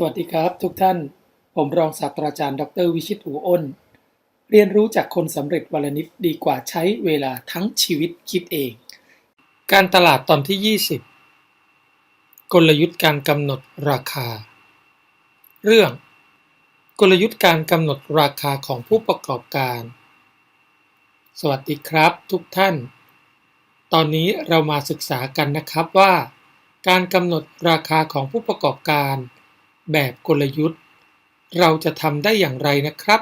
สวัสดีครับทุกท่าน ผมรองศาสตราจารย์ดออเตอร์วิชิตอูอ้น เรียนรู้จากคนสำเร็จวันลนิดดีกว่าใช้เวลาทั้งชีวิตคิดเอง การตลาดตอนที่ 20 กลยุทธ์การกำหนดราคา เรื่อง กลยุทธ์การกำหนดราคาของผู้ประกอบการ สวัสดีครับทุกท่าน ตอนนี้เรามาศึกษากันนะครับว่า การกำหนดราคาของผู้ประกอบการ แบบกลยุทธ์ เราจะทำได้อย่างไรนะครับ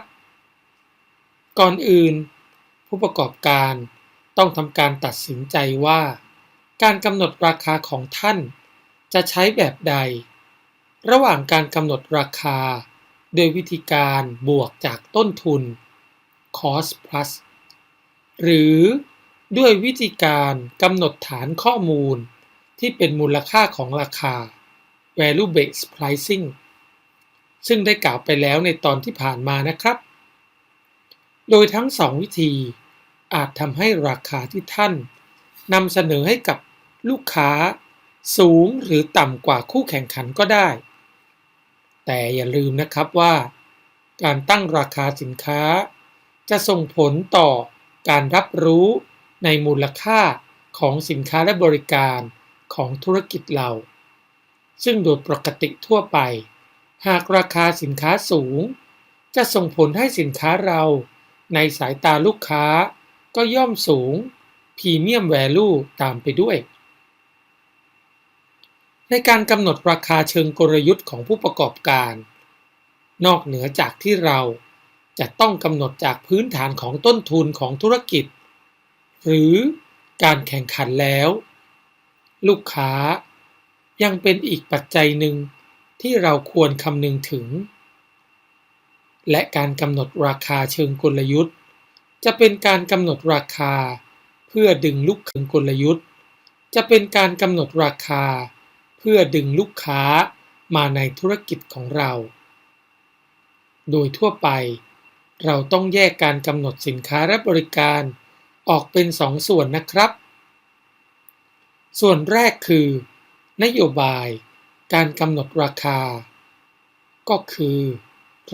ก่อนอื่น ผู้ประกอบการต้องทำการตัดสินใจว่า การกำหนดราคาของท่าน จะใช้แบบใด ระหว่างการกำหนดราคา โดยวิธีการบวกจากต้นทุน cost plus หรือด้วยวิธีการกำหนดฐานข้อมูลที่เป็นมูลค่าของราคา value based pricing ซึ่งได้กล่าวไปแล้วในตอนที่ผ่านมานะครับ โดยทั้งสองวิธีอาจทำให้ราคาที่ท่านนำเสนอให้กับลูกค้าสูงหรือต่ำกว่าคู่แข่งขันก็ได้ แต่อย่าลืมนะครับว่า การตั้งราคาสินค้า จะส่งผลต่อการรับรู้ในมูลค่าของสินค้าและบริการของธุรกิจเรา ซึ่งโดยปกติทั่วไป หากราคาสินค้าสูง จะส่งผลให้สินค้าเราในสายตาลูกค้าก็ย่อมสูงพรีเมียมแวลูตามไปด้วย ในการกำหนดราคาเชิงกลยุทธ์ของผู้ประกอบการ นอกเหนือจากที่เราจะต้องกำหนดจากพื้นฐานของต้นทุนของธุรกิจ หรือการแข่งขันแล้ว ลูกค้ายังเป็นอีกปัจจัยหนึ่ง ที่เราควรคำนึงถึง และการกำหนดราคาเชิงกลยุทธ์ จะเป็นการกำหนดราคา เพื่อดึงลูกค้ากลยุทธ์ จะเป็นการกำหนดราคา เพื่อดึงลูกค้ามาในธุรกิจของเรา โดยทั่วไป เราต้องแยกการกำหนดสินค้าและบริการออกเป็นสองส่วนนะครับ ส่วนแรกคือ นโยบาย การกำหนดราคา ก็คือ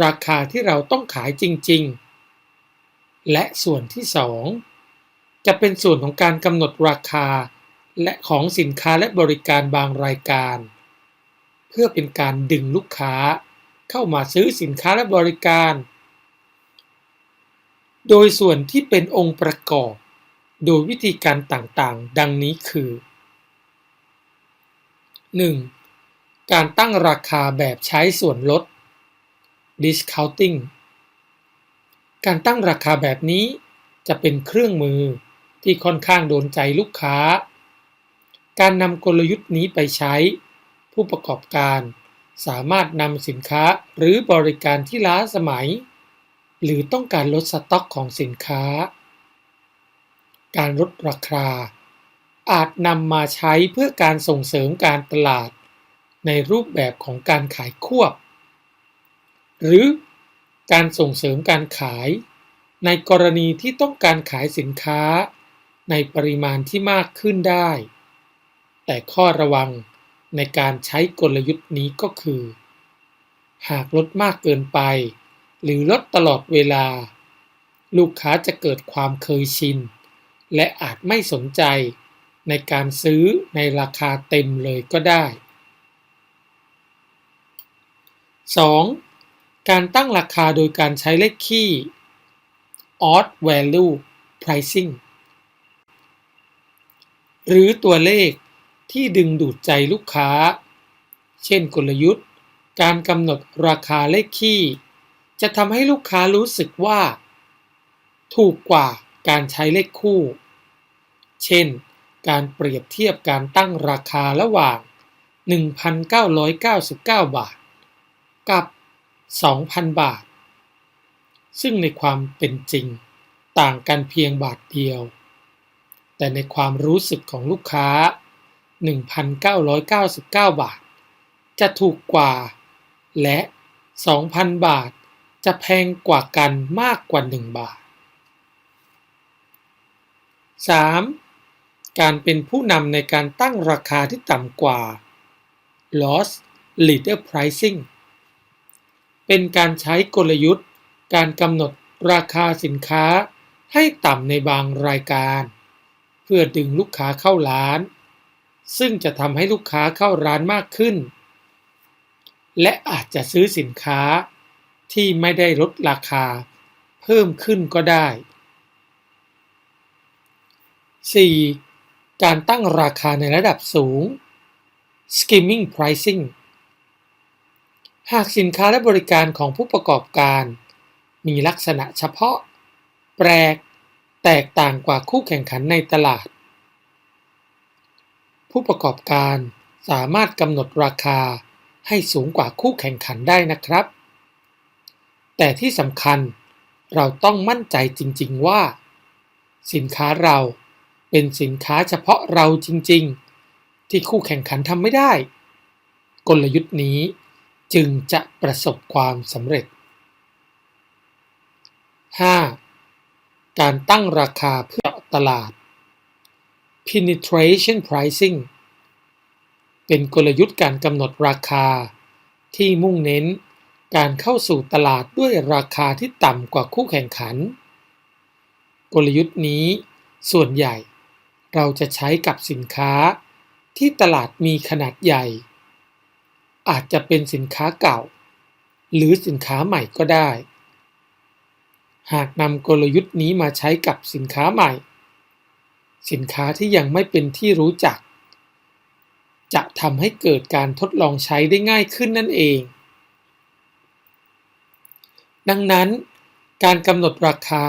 ราคาที่เราต้องขายจริง ๆ และส่วนที่สองจะเป็นส่วนของการกำหนดราคา และของสินค้าและบริการบางรายการ เพื่อเป็นการดึงลูกค้าเข้ามาซื้อสินค้าและบริการ โดยส่วนที่เป็นองค์ประกอบ โดยวิธีการต่างๆ ดังนี้คือ 1. การตั้งราคาแบบใช้ส่วนลด discounting การตั้งราคาแบบนี้จะเป็นเครื่องมือที่ค่อนข้างโดนใจลูกค้า การนำกลยุทธ์นี้ไปใช้ ผู้ประกอบการสามารถนำสินค้าหรือบริการที่ล้าสมัย หรือต้องการลดสต็อกของสินค้า การลดราคา อาจนำมาใช้เพื่อการส่งเสริมการตลาด ในรูปแบบของการขายควบ หรือการส่งเสริมการขาย ในกรณีที่ต้องการขายสินค้า ในปริมาณที่มากขึ้นได้ แต่ข้อระวังในการใช้กลยุทธ์นี้ก็คือ หากลดมากเกินไป หรือลดตลอดเวลา ลูกค้าจะเกิดความเคยชิน และอาจไม่สนใจในการซื้อในราคาเต็มเลยก็ได้ 2. การตั้งราคาโดยการใช้เลขคี่ odd value pricing หรือตัวเลขที่ดึงดูดใจลูกค้า เช่นกลยุทธ์ การกำหนดราคาเลขคี่ จะทำให้ลูกค้ารู้สึกว่า ถูกกว่าการใช้เลขคู่ เช่น การเปรียบเทียบการตั้งราคาระหว่าง 1,999 บาท กับ 2,000 บาท ซึ่งในความเป็นจริงต่างกันเพียงบาทเดียว แต่ในความรู้สึกของลูกค้า 1,999 บาท จะถูกกว่า และ 2,000 บาทจะแพงกว่ากันมากกว่า 1 บาท 3. การเป็นผู้นำในการตั้งราคาที่ต่ำกว่า loss leader pricing เป็นการใช้กลยุทธ์ การกำหนดราคาสินค้าให้ต่ำในบางรายการ เพื่อดึงลูกค้าเข้าร้าน ซึ่งจะทำให้ลูกค้าเข้าร้านมากขึ้น และอาจจะซื้อสินค้าที่ไม่ได้ลดราคาเพิ่มขึ้นก็ได้ 4. การตั้งราคาในระดับสูง skimming pricing หากสินค้าและบริการของผู้ประกอบการ มีลักษณะเฉพาะ แปลก แตกต่างกว่าคู่แข่งขันในตลาด ผู้ประกอบการสามารถกำหนดราคาให้สูงกว่าคู่แข่งขันได้นะครับ แต่ที่สำคัญเราต้องมั่นใจจริง ๆ ว่า สินค้าเราเป็นสินค้าเฉพาะเราจริง ๆ ที่คู่แข่งขันทำไม่ได้ กลยุทธ์นี้ จึงจะประสบความสำเร็จ 5. การตั้งราคาเพื่อตลาด penetration pricing เป็นกลยุทธ์การกำหนดราคา ที่มุ่งเน้นการเข้าสู่ตลาดด้วยราคาที่ต่ำกว่าคู่แข่งขัน กลยุทธ์นี้ส่วนใหญ่เราจะใช้กับสินค้าที่ตลาดมีขนาดใหญ่ อาจจะเป็นสินค้าเก่า หรือสินค้าใหม่ก็ได้ หากนำกลยุทธ์นี้มาใช้กับสินค้าใหม่ สินค้าที่ยังไม่เป็นที่รู้จัก จะทำให้เกิดการทดลองใช้ได้ง่ายขึ้นนั่นเอง ดังนั้น การกำหนดราคา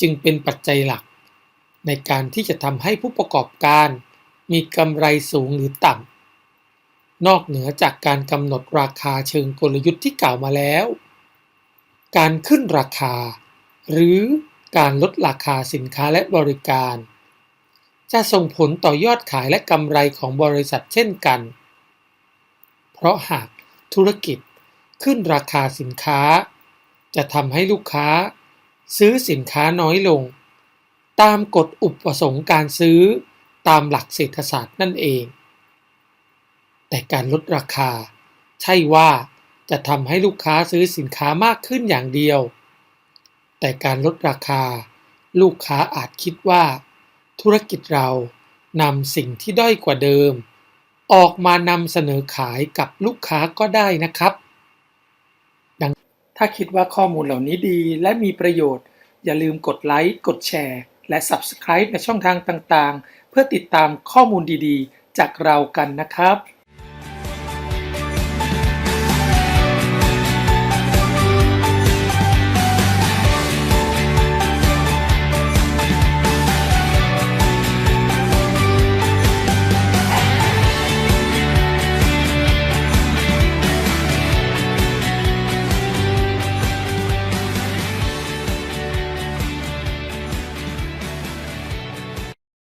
จึงเป็นปัจจัยหลัก ในการที่จะทำให้ผู้ประกอบการมีกำไรสูงหรือต่ำ นอกเหนือจากการกำหนดราคาเชิงกลยุทธ์ที่กล่าวมาแล้ว การขึ้นราคา หรือการลดราคาสินค้าและบริการ จะส่งผลต่อยอดขายและกำไรของบริษัทเช่นกัน เพราะหากธุรกิจขึ้นราคาสินค้า จะทำให้ลูกค้า ซื้อสินค้าน้อยลง ตามกฎอุปสงค์การซื้อตามหลักเศรษฐศาสตร์นั่นเอง แต่การลดราคา ใช่ว่าจะทำให้ลูกค้าซื้อสินค้ามากขึ้นอย่างเดียว แต่การลดราคา ลูกค้าอาจคิดว่า ธุรกิจเรานำสิ่งที่ด้อยกว่าเดิม ออกมานำเสนอขายกับลูกค้าก็ได้นะครับ ดังถ้าคิดว่าข้อมูลเหล่านี้ดีและมีประโยชน์ อย่าลืมกดไลค์ กดแชร์ และ Subscribe ในช่องทางต่างๆ เพื่อติดตามข้อมูลดีๆ จากเรากันนะครับ